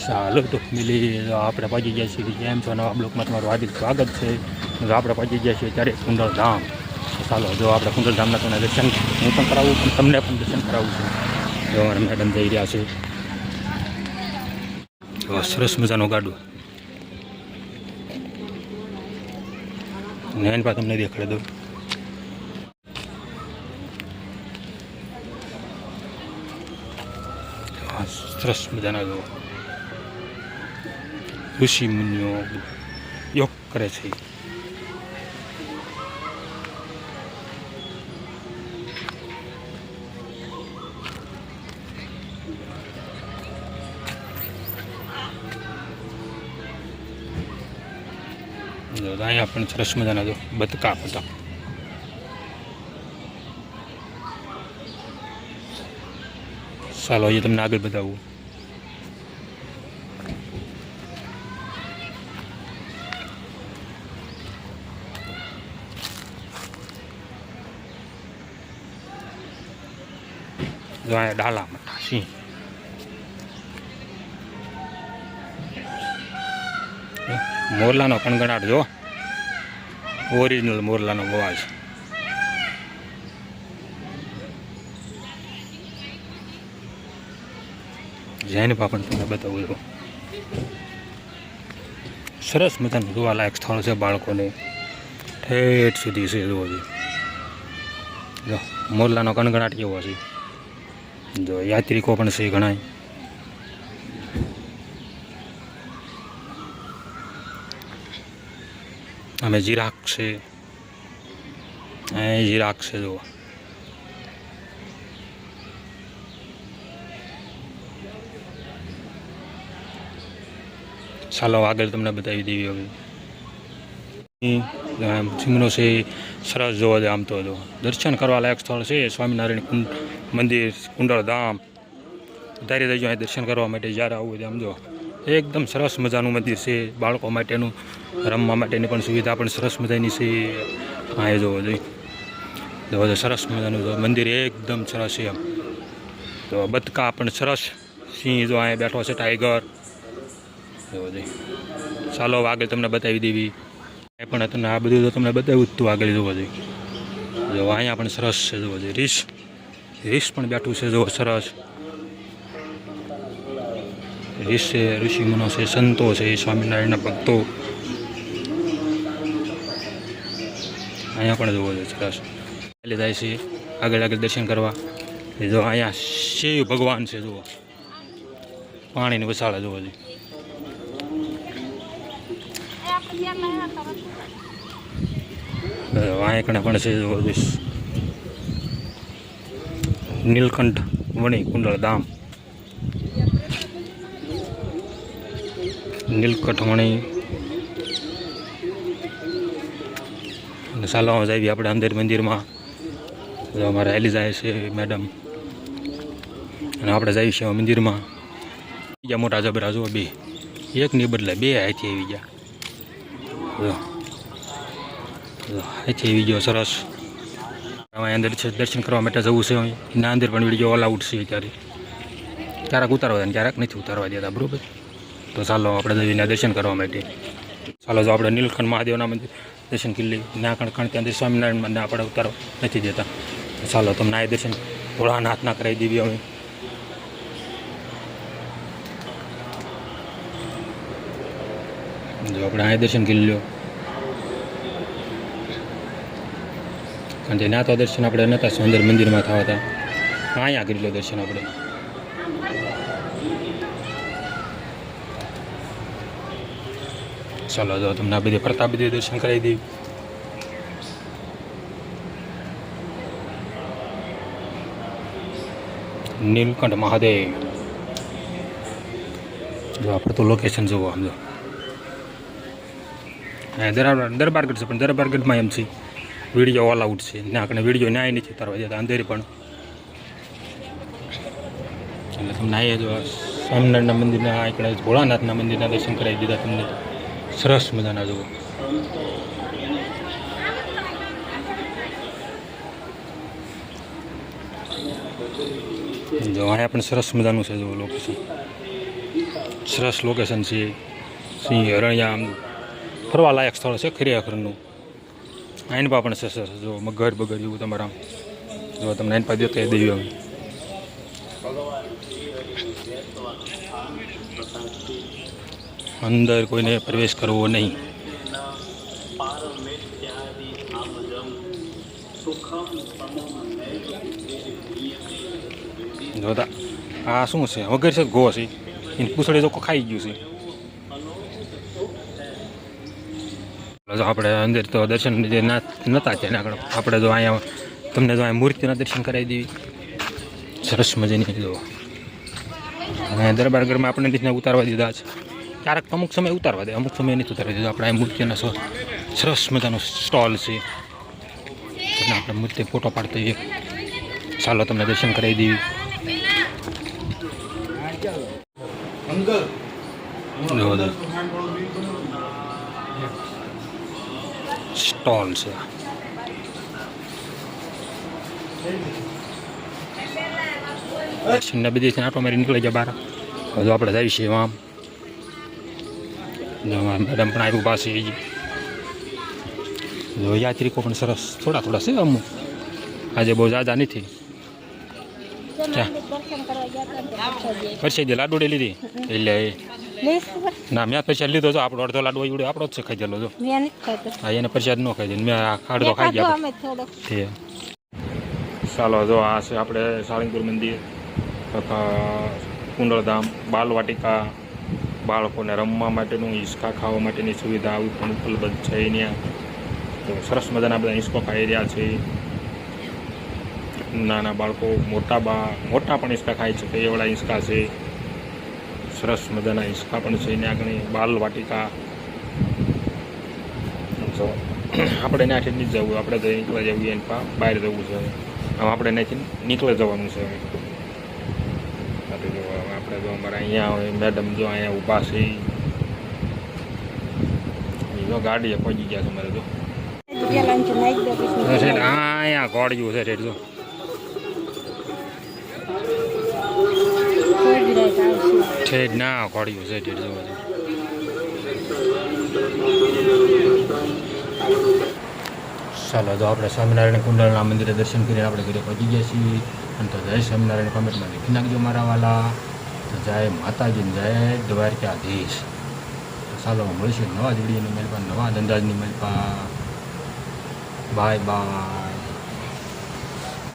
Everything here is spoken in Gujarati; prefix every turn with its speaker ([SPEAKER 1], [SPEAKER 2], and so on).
[SPEAKER 1] ચાલો તો મિલી આપણે પહોંચી ગયા છીએ જેમ છો? નવા બ્લોકમાં તમારું હાર્દિક સ્વાગત છે. આપણે પહોંચી ગયા છીએ ત્યારે કુંડળધામ ચાલો, જો આપણે કુંડળધામના તમને દર્શન, હું પણ કરાવું, પણ તમને પણ દર્શન કરાવું છું. જો અમારા મેડમ જઈ રહ્યા છે. સરસ મજાનું ગાડું. નયન પા તમને દેખાડી દઉં. સરસ મજાના જો. ઋષિ મુનિઓ યોગ કરે છે. અહીંયા પણ સરસ મજાના જો બતકા હતા ચાલો, અહીંયા તમને આગળ બતાવું. જો અહીંયા ડાલા મઠા સિંહ મોરલાનો કણગણાટ જો ઓરિજિનલ મોરલાનો અવાજ જૈન પણ તમને બતાવું છું સરસ મજાનું જોવાલાયક સ્થળ છે બાળકોને ઠેઠ સુધી છે જોવો જોઈએ જો મોરલાનો કણગણાટ કેવો છે જો યાત્રિકો પણ છે ઘણા અમે જીરાક છે. અહીં જીરાક છે જો ચાલો આગળ તમને બતાવી દેવી હવે. સિંગનો છે, સરસ જોવા જાય આમ તો દર્શન કરવા લાયક સ્થળ છે, સ્વામિનારાયણ કુંડ. મંદિર, કુંડળ ધામ વધારે દેજો અહીં દર્શન કરવા માટે જ્યારે આવવું હોય આમ જો. એકદમ સરસ મજાનું મંદિર છે, બાળકો માટેનું, રમવા માટેની પણ સુવિધા પણ સરસ મજાની છે. એ જોવો જોઈએ તો સરસ મજાનું મંદિર એકદમ સરસ છે એમ. તો બતકા પણ સરસ. સિંહ જો અહીંયા બેઠો છે, ટાઈગર. જોવો જોઈએ ચાલો આગળ તમને બતાવી દેવી. એ પણ તમને આ બધું તમને બતાવ્યું તું આગળ, જોવો જોઈએ જો, અહીંયા પણ સરસ છે, જોવો જોઈએ રીસ. રીસ પણ બેઠું છે જો સરસ. રીસ છે ઋષિમુનો છે સંતો છે સ્વામિનારાયણના ભક્તો. અહીંયા પણ જોવો જોઈએ સરસ. એટલે જાય છે. આગળ આગળ દર્શન કરવા. જો અહીંયા શિવ ભગવાન છે જુઓ. પાણીની વસાળા જોવો જોઈએ અહીંયા પણ છે જોવા જોઈએ નીલકંઠ વણી કુંડળ ધામ. નીલકંઠ વણી ચાલો જઈએ આપણે અંદર મંદિરમાં અમારા હેલી છે મેડમ. અને આપણે જઈએ છીએ મંદિરમાં. બીજા મોટા જબરા જો બે. એક ની બદલે બે હાથી આવી ગયા. હાથી આવી ગયો સરસ. અંદર દર્શન કરવા માટે જવું છે એના અંદર પણ વીડિયો ઓલ આઉટ છે અત્યારે ક્યારેક ઉતારવા દે ને ક્યારેક નથી ઉતારવા દેતા, બરાબર? તો ચાલો આપણે દેવીના દર્શન કરવા માટે. ચાલો જો આપણે નીલકંઠ મહાદેવના મંદિર દર્શન કરી ના કણ કણ ત્યાંથી સ્વામિનારાયણ મંદિર આપણે ઉતારવા નથી દેતા. ચાલો તમને આ દર્શન ભોળાનાથના કરાવી દેવી અમે. જો આપણે આ દર્શન કરી લ્યો. કારણ કે ના તો દર્શન આપણે નહોતા સુંદર મંદિરમાં થવા હતા. અહીંયા કરી લો દર્શન આપણે. ચાલો, જો તમને આ બધી ફરતા બધી દર્શન કરાવી દઈએ. નીલકંઠ મહાદેવ. જો આપણે તો લોકેશન જોવો સમજો દરબાર દરબારગઢ છે, પણ દરબારગઢમાં એમ છે. વીડિયો ઓલ આઉટ છે. ને આપણે વીડિયો ન્યાય નથી ઉતારવા દેતા, અંધેરી પણ. એટલે તમને આ જો સ્વામિનારાયણના મંદિરના આપણે ભોળાનાથના મંદિરના દર્શન કરાવી દીધા તમને. સરસ મજાના જુઓ. જો અહીંયા પણ સરસ મજાનું છે જુઓ લોકેશન સરસ લોકેશન છે. સિંહ રણિયા આમ ફરવા લાયક સ્થળ છે ખરેખરનું આઈનપા પણ છે સર જો, મગર બગર એવું તમારા જો, તમને દો કહી દેવી હવે અંદર કોઈને પ્રવેશ કરવો નહીં. જોતા, આ શું છે? વગર છે, ઘો છે. એની પૂછડે તો ખાઈ ગયું છે. જો આપણે અંદર તો દર્શન જે ના નહોતા ત્યાં આગળ. આપણે જો અહીંયા તમને જો અહીંયા મૂર્તિના દર્શન કરાવી દેવી. સરસ મજાની જો અને દરબાર ઘરમાં આપણે ત્યાં ઉતારવા દીધા છે. ક્યારેક અમુક સમય ઉતારવા દે અમુક સમય નથી ઉતારવા દીધું. આપણે અહીં મૂર્તિના સરસ મજાનો સ્ટોલ છે. આપણે મૂર્તિ ફોટો પાડતા જઈએ. ચાલો તમને દર્શન કરાવી દેવી. જો જો. સ્ટોલ છે બધી છે આટો મારી નીકળી જાય બહાર હજુ આપણે જઈએ છીએ આમ. મેડમ પણ આવ્યું પાસે જો યાત્રિકો પણ સરસ થોડા થોડા છે અમુક. આજે બહુ જાદા નથી. ક્યાં લાડુ લીધી. એટલે? ના મેં પ્રસાદ લીધો તો આપણો અડધો લાડુ ઉડે આપણો જ છે ખાઈ ગયેલો હા એને પ્રસાદ ન ખાઈ જાય મેં આ અડધો ખાઈ ગયા છે ચાલો જો આ છે આપણે સાળંગપુર મંદિર તથા કુંડળધામ બાલવાટિકા બાળકોને રમવા માટેનું હિંચકા ખાવા માટેની સુવિધા આવી પણ ઉપલબ્ધ છે અહીંયા. તો સરસ મજાના બધા હિંચકો ખાઈ રહ્યા છે. નાના બાળકો મોટા બા મોટા પણ હિંચકા ખાઈ શકે એવડા હિંચકા છે. સરસ મજાના હિંચકા પણ છે. ત્યાં આગળ જો આપણે ત્યાંથી જ જવું. આપણે તો નીકળે જવું એને પા બહાર જવું છે. હવે આપણે ત્યાંથી નીકળે જવાનું છે. આપણે જો અમારે અહીંયા હોય મેડમ જો અહીંયા ઊભા છે. જો ગાડીએ પહોંચી ગયા છે અમારે જો
[SPEAKER 2] અંચુ નાખી દો
[SPEAKER 1] છે અહીંયા રેડ જો
[SPEAKER 2] Thank રાત આવશે
[SPEAKER 1] જ ના કોળિયું છે ઠેડ બધું. ચાલો, તો આપણે સ્વામિનારાયણ કુંડળના મંદિરે દર્શન કરીને આપણે ઘરે પહોંચી ગયા છીએ. અને તો જય સ્વામિનારાયણ કોમેન્ટમાં લખી નાખજો મારા વાલા. તો જય માતાજી જય દ્વારકાધીશ. ચાલો, મળીશું નવા જોડીની મેલપા નવા ધંધાજની મેલપા બાય બાય.